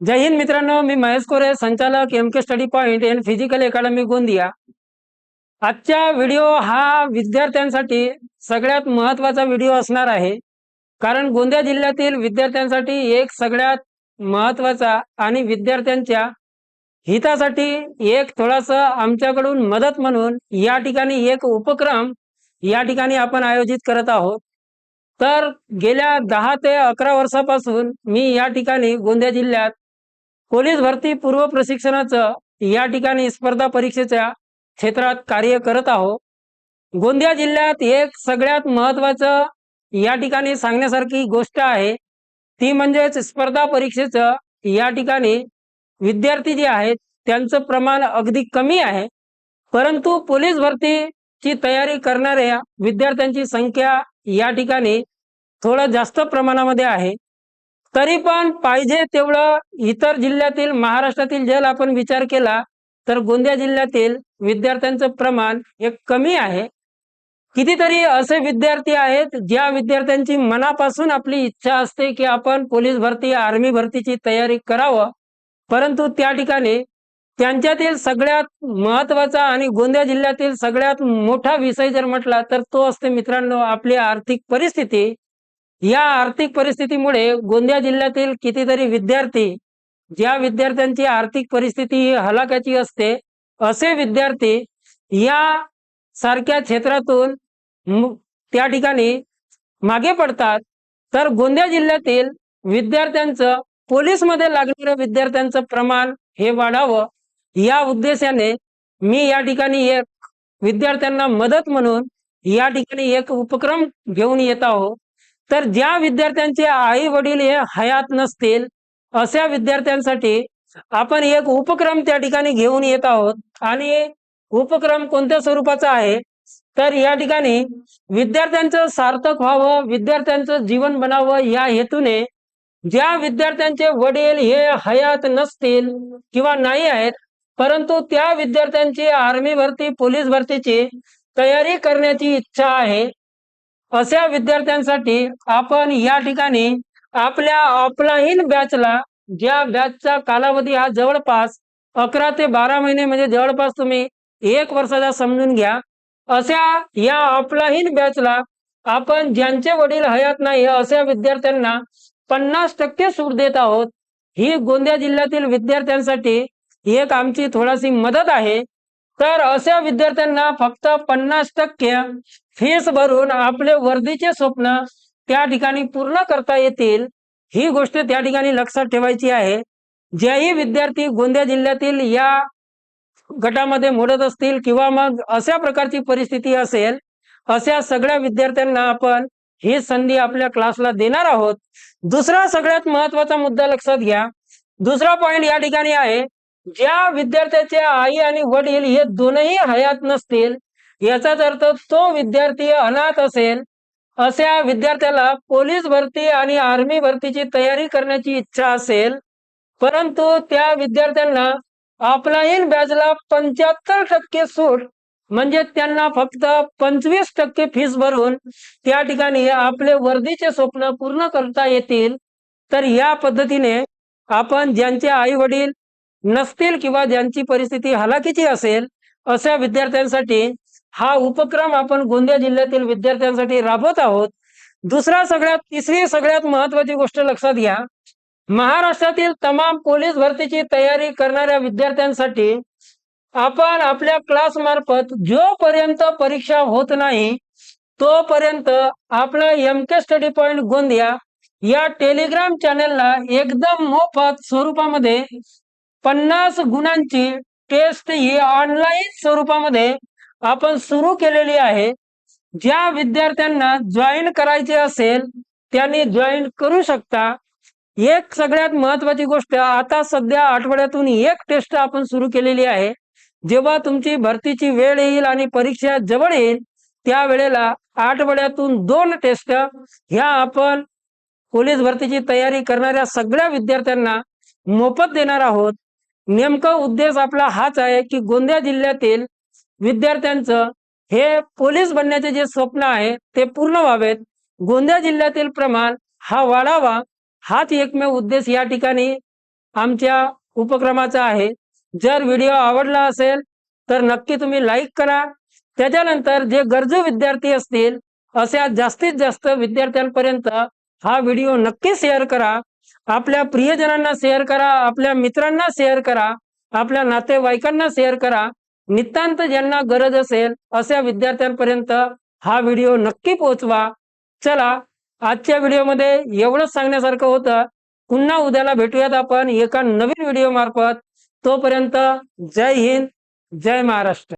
जय हिंद मित्रांनो मी महेश कोरे संचालक M K study point and physical academy Gondia. आजचा व्हिडिओ हा विद्यार्थ्यांसाठी सगळ्यात महत्त्वाचा व्हिडिओ असणार आहे. कारण गोंदिया जिल्ह्यातील विद्यार्थ्यांसाठी एक सगळ्यात महत्त्वाचा आणि विद्यार्थ्यांच्या हितासाठी एक थोडासा आमच्याकडून मदत म्हणून या ठिकाणी एक उपक्रम या ठिकाणी आपण आयोजित करत आहोत. तर गेल्या दहा ते अकरा वर्षापासून मी या ठिकाणी गोंदिया जिल्ह्यात पोलीस भरती पूर्व प्रशिक्षणाचं या ठिकाणी स्पर्धा परीक्षेच्या क्षेत्रात कार्य करत आहोत गोंदिया जिल्ह्यात एक सगळ्यात महत्वाचं या ठिकाणी सांगण्यासारखी गोष्ट आहे. ती म्हणजेच स्पर्धा परीक्षेचं या ठिकाणी विद्यार्थी जे आहेत त्यांचं प्रमाण अगदी कमी आहे. परंतु पोलीस भरतीची तयारी करणाऱ्या विद्यार्थ्यांची संख्या या ठिकाणी थोडं जास्त प्रमाणामध्ये आहे. तरी पण पाहिजे तेवढं इतर जिल्ह्यातील महाराष्ट्रातील जर आपण विचार केला तर गोंदिया जिल्ह्यातील विद्यार्थ्यांचं प्रमाण हे कमी आहे. कितीतरी असे विद्यार्थी आहेत ज्या विद्यार्थ्यांची मनापासून आपली इच्छा असते की आपण पोलीस भरती आर्मी भरतीची तयारी करावं. परंतु त्या ठिकाणी त्यांच्यातील सगळ्यात महत्त्वाचा आणि गोंदिया जिल्ह्यातील सगळ्यात मोठा विषय जर म्हटला तर तो असते मित्रांनो आपली आर्थिक परिस्थिती. या आर्थिक परिस्थितीमुळे गोंदिया जिल्ह्यातील कितीतरी विद्यार्थी ज्या विद्यार्थ्यांची आर्थिक परिस्थिती ही हलाखाची असते असे विद्यार्थी या सारख्या क्षेत्रातून त्या ठिकाणी मागे पडतात. तर गोंदिया जिल्ह्यातील विद्यार्थ्यांचं पोलीसमध्ये लागणाऱ्या विद्यार्थ्यांचं प्रमाण हे वाढावं या उद्देशाने मी या ठिकाणी एक विद्यार्थ्यांना मदत म्हणून या ठिकाणी एक उपक्रम घेऊन येत आहोत तर ज्या विद्यार्थ्यांचे आई वडील हे हयात नसतील अशा विद्यार्थ्यांसाठी आपण एक उपक्रम त्या ठिकाणी घेऊन येत आहोत. आणि उपक्रम कोणत्या स्वरूपाचा आहे? तर या ठिकाणी विद्यार्थ्यांचं सार्थक व्हावं विद्यार्थ्यांचं जीवन बनावं या हेतूने ज्या विद्यार्थ्यांचे वडील हे हयात नसतील किंवा नाही आहेत परंतु त्या विद्यार्थ्यांची आर्मी भरती पोलीस भरतीची तयारी करण्याची इच्छा आहे. अशा विद्यार्थ्यांसाठी आपण या ठिकाणी आपल्या ऑफलाईन बॅचला ज्या बॅचचा कालावधी हा जवळपास अकरा ते बारा महिने म्हणजे जवळपास तुम्ही एक वर्षाचा समजून घ्या. अशा या ऑफलाईन बॅचला आपण ज्यांचे वडील हयात नाही अशा विद्यार्थ्यांना पन्नास टक्के सूट देत आहोत. ही गोंदिया जिल्ह्यातील विद्यार्थ्यांसाठी एक आमची थोडीशी मदत आहे. तर अशा विद्यार्थ्यांना फक्त पन्नास टक्के फीस भरून आपले वर्दीचे स्वप्न त्या ठिकाणी पूर्ण करता येतील ही गोष्ट त्या ठिकाणी लक्षात ठेवायची आहे. ज्याही विद्यार्थी गोंदिया जिल्ह्यातील या गटामध्ये मोडत असतील किंवा मग अशा प्रकारची परिस्थिती असेल अशा सगळ्या विद्यार्थ्यांना आपण ही संधी आपल्या क्लासला देणार आहोत. दुसरा सगळ्यात महत्त्वाचा मुद्दा लक्षात घ्या. दुसरा पॉइंट या ठिकाणी आहे ज्या विद्यार्थ्याचे आई आणि वडील हे दोनही हयात नसतील याचाच अर्थ तो विद्यार्थी अनाथ असेल अशा विद्यार्थ्याला पोलीस भरती आणि आर्मी भरतीची तयारी करण्याची इच्छा असेल परंतु त्या विद्यार्थ्यांना ऑफलाईन बॅचला पंच्याहत्तर टक्के सूट म्हणजे त्यांना फक्त पंचवीस टक्के फीस भरून त्या ठिकाणी आपले वर्दीचे स्वप्न पूर्ण करता येतील तर या पद्धतीने आपण ज्यांचे आई वडील नसतील किंवा ज्यांची परिस्थिती हलाखीची असेल अशा विद्यार्थ्यांसाठी हा उपक्रम आपण गोंदिया जिल्ह्यातील विद्यार्थ्यांसाठी राबवत आहोत. दुसरा सगळ्यात तिसरी सगळ्यात महत्वाची गोष्ट लक्षात घ्या. महाराष्ट्रातील तमाम पोलीस भरतीची तयारी करणाऱ्या विद्यार्थ्यांसाठी आपण आपल्या क्लास मार्फत जोपर्यंत परीक्षा होत नाही तोपर्यंत आपला M K study point Gondia या टेलिग्राम चॅनेलला एकदम मोफत स्वरूपामध्ये पन्नास गुणांची टेस्ट ही ऑनलाईन स्वरूपामध्ये आपण सुरू केलेली आहे. ज्या विद्यार्थ्यांना जॉईन करायचे असेल त्यांनी जॉईन करू शकता. एक सगळ्यात महत्वाची गोष्ट आता सध्या आठवड्यातून एक टेस्ट आपण सुरू केलेली आहे. जेव्हा तुमची भरतीची वेळ येईल आणि परीक्षा जवळ येईल त्यावेळेला आठवड्यातून दोन टेस्ट ह्या आपण पोलीस भरतीची तयारी करणाऱ्या सगळ्या विद्यार्थ्यांना मोफत देणार आहोत. नेमका उद्देश आपला हाच आहे की गोंदिया जिल्ह्यातील विद्यार्थ्यांचं हे पोलीस बनण्याचे जे स्वप्न आहे ते पूर्ण व्हावेत. गोंदिया जिल्ह्यातील प्रमाण हा वाढावा हाच एकमेव उद्देश या ठिकाणी आमच्या उपक्रमाचा आहे. जर व्हिडिओ आवडला असेल तर नक्की तुम्ही लाईक करा. त्याच्यानंतर जे गरजू विद्यार्थी असतील अशा जास्तीत जास्त विद्यार्थ्यांपर्यंत हा व्हिडिओ नक्की शेअर करा. आपल्या प्रियजनांना शेअर करा आपल्या मित्रांना शेअर करा आपल्या नातेवाईकांना शेअर करा. नितांत ज्यांना गरज असेल अशा विद्यार्थ्यांपर्यंत हा व्हिडिओ नक्की पोहोचवा. चला आजच्या व्हिडिओमध्ये एवढंच सांगण्यासारखं होतं. पुन्हा उद्याला भेटूयात आपण एका नवीन व्हिडिओ मार्फत. तोपर्यंत जय हिंद जय महाराष्ट्र.